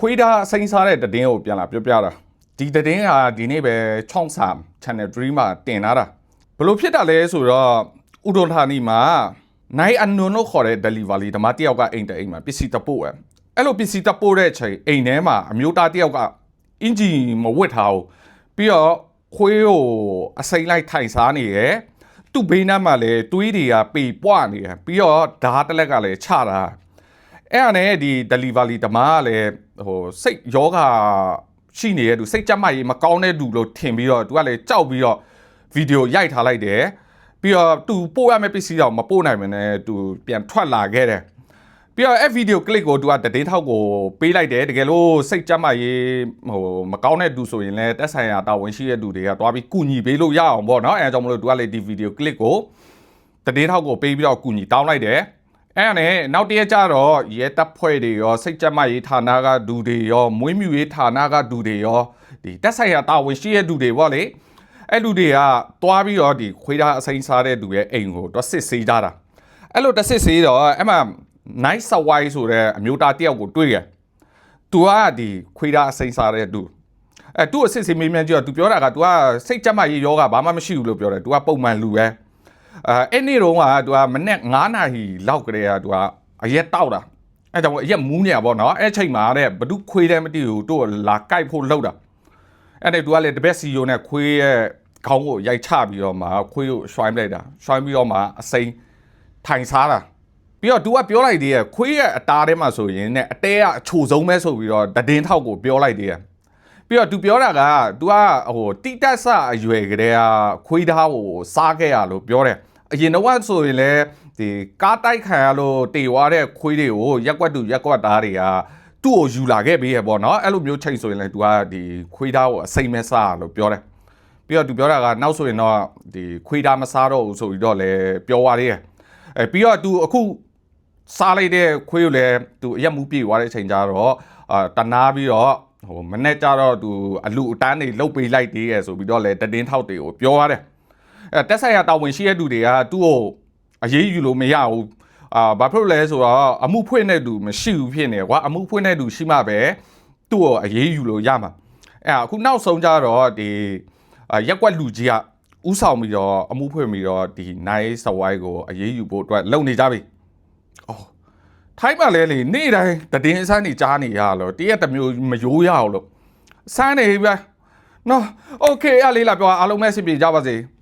ခွေးသားစိမ့်စားတဲ့တည်င်းကိုပြန်လာပြောပြတာဒီတည်င်းဟာဒီနေ့ပဲချောင်းစာ Channel 3မှာတင်လာတာဘလို့ဖြစ်တာလဲဆိုတော့ဥဒုံဌာနီမှာနိုင်အနွန်တို့ခေါ်တဲ့ delivery ဓမ္မတယောက်ကအိမ်တအိမ်မှာပစ္စည်းတပို့ပဲအဲ့လိုပစ္စည်းတပို့တဲ့အချိန်အိမ်ထဲမှာအမျိုးသားတယောက်ကအင်ဂျင်မဝတ်ထားဘူးပြီးတော့ခွေးကိုအစိမ့်လိုက်ထိုင်စားနေရဲ့သူ့ဘေးနားမှာလည်းသွေးတွေကပေပွနေတယ်ပြီးတော့ဓာတ်တလက်ကလည်းချတာ အဲ့ဒါနဲ့ဒီ delivery တမားကလည်းဟိုစိတ်ယောဂရှိနေတဲ့သူစိတ်ကြက်မကြီးမကောင်းတဲ့သူလို့ထင်ပြီးတော့သူကလည်းကြောက်ပြီးတော့ဗီဒီယိုရိုက်ထားလိုက်တယ်ပြီးတော့သူပို့ရမယ့်ပစ္စည်းတော့မပို့နိုင်မနဲ့သူပြန်ထွက်လာခဲ့တယ်ပြီးတော့အဲ့ဗီဒီယိုကလစ်ကိုသူကတည်င်းထောက်ကိုပေးလိုက်တယ်တကယ်လို့စိတ်ကြက်မကြီးဟိုမကောင်းတဲ့သူဆိုရင်လည်းတက်ဆိုင်ရာတာဝန်ရှိတဲ့သူတွေကတွားပြီးကုညီပေးလို့ရအောင်ပေါ့နော်အဲအကြောင်းမလို့သူကလည်းဒီဗီဒီယိုကလစ်ကိုတည်င်းထောက်ကိုပေးပြီးတော့ကုညီတောင်းလိုက်တယ် အဲ့ဒါနဲ့နောက်တရက်ကျတော့ရဲတပ်ဖွဲ့တွေရောစိတ်ကြက်မရေးဌာနကဒူတွေရောမွေးမြူရေးဌာနကဒူတွေရောဒီတက်ဆိုင်ရာတာဝန်ရှိတဲ့ဒူတွေပေါ့လေအဲ့လူတွေကသွားပြီးတော့ဒီခွေးသားအစိမ်းစားတဲ့သူရဲ့အိမ်ကိုတော့စစ်ဆေးကြတာအဲ့လိုတစစ်ဆေးတော့အဲ့မှာ night sawai ဆိုတဲ့အမျိုးသားတယောက်ကိုတွေ့ရသူကဒီခွေးသားအစိမ်းစားတဲ့သူအဲ့သူ့အစစ်ဆေးမေးမြန်းကြည့်တော့သူပြောတာက तू ကစိတ်ကြက်မရေးယောဂဘာမှမရှိဘူးလို့ပြောတယ် तू ကပုံမှန်လူပဲ အဲအဲ့နေ့တုန်းကသူကမနေ့9နာရီလောက်ကလေးကသူကအရက်တောက်တာအဲကြောင့်မို့အရက်မူးနေရပါတော့အဲ့ချိန်မှာတဲ့ဘသူခွေးတယ်မသိဘူးသူ့ကိုလာကြိုက်ဖို့လှုပ်တာအဲ့နဲ့သူကလည်းတပည့်စီယိုနဲ့ခွေးရဲ့ခေါင်းကိုရိုက်ချပြီးတော့မှခွေးကိုရွှိုင်းလိုက်တာရွှိုင်းပြီးတော့မှအစိမ်းထိုင်စားတာပြီးတော့ तू ကပြောလိုက်သေးရဲ့ခွေးရဲ့အသားထဲမှာဆိုရင်ねအတဲကအချိုဆုံးပဲဆိုပြီးတော့တည်င်းထောက်ကိုပြောလိုက်သေးရဲ့ ပြီးတော့ तू ပြောတာက तू ကဟိုတိတက်ဆအရွယ်ကလေးကခွေးသားကိုစားခဲ့ရလို့ပြောတယ် အရင်တော့ဆိုရင်လည်းဒီကားတိုက်ခံရလို့တေွားတဲ့ခွေးတွေကိုရက်ွက်တူရက်ွက်သားတွေကသူ့ကိုယူလာခဲ့ပေးရပေါ့နော်အဲ့လိုမျိုးချိန်ဆိုရင်လည်း तू ကဒီခွေးသားကိုအစိမ့်မဲစားလို့ပြောတယ်ပြီးတော့ तू ပြောတာကနောက်ဆိုရင်တော့ဒီခွေးသားမစားတော့ဘူးဆိုပြီးတော့လည်းပြောသွားသေးတယ်အဲပြီးတော့ तू အခုစားလိုက်တဲ့ခွေးကိုလည်း तू အရက်မူးပြေသွားတဲ့အချိန်ကျတော့အာတနာပြီးတော့ ဟိုမနေ့ကျတော့ तू အလူအတန်းတွေလုတ်ပေးလိုက်သေးရဆိုပြီးတော့လည်းတည်င်းထောက်တွေကိုပြောရတယ်အဲတက်ဆိုင်ရာတာဝန်ရှိတဲ့သူတွေကသူ့ကိုအရေးယူလို့မရဘူးအာဘာဖြစ်လို့လဲဆိုတော့အမှုဖွင့်တဲ့သူမရှိဘူးဖြစ်နေကွာအမှုဖွင့်တဲ့သူရှိမှပဲသူ့ကိုအရေးယူလို့ရမှာအဲအခုနောက်ဆုံးကြတော့ဒီအာရက်ကွက်လူကြီးကဥဆောင်ပြီးတော့အမှုဖွင့်ပြီးတော့ဒီနိုင်စဝိုင်းကိုအရေးယူဖို့အတွက်လုပ်နေကြပြီ။အော် ထိုင်းမှာလဲလေနေ့တိုင်းတည်င်းအစမ်းနေကြားနေရလို့တရက်တစ်မျိုးမယိုးရအောင်လို့စမ်းနေပြီဗျာ။နော်โอเคအလေးလာပြောအားလုံးပဲအဆင်ပြေကြပါစေ။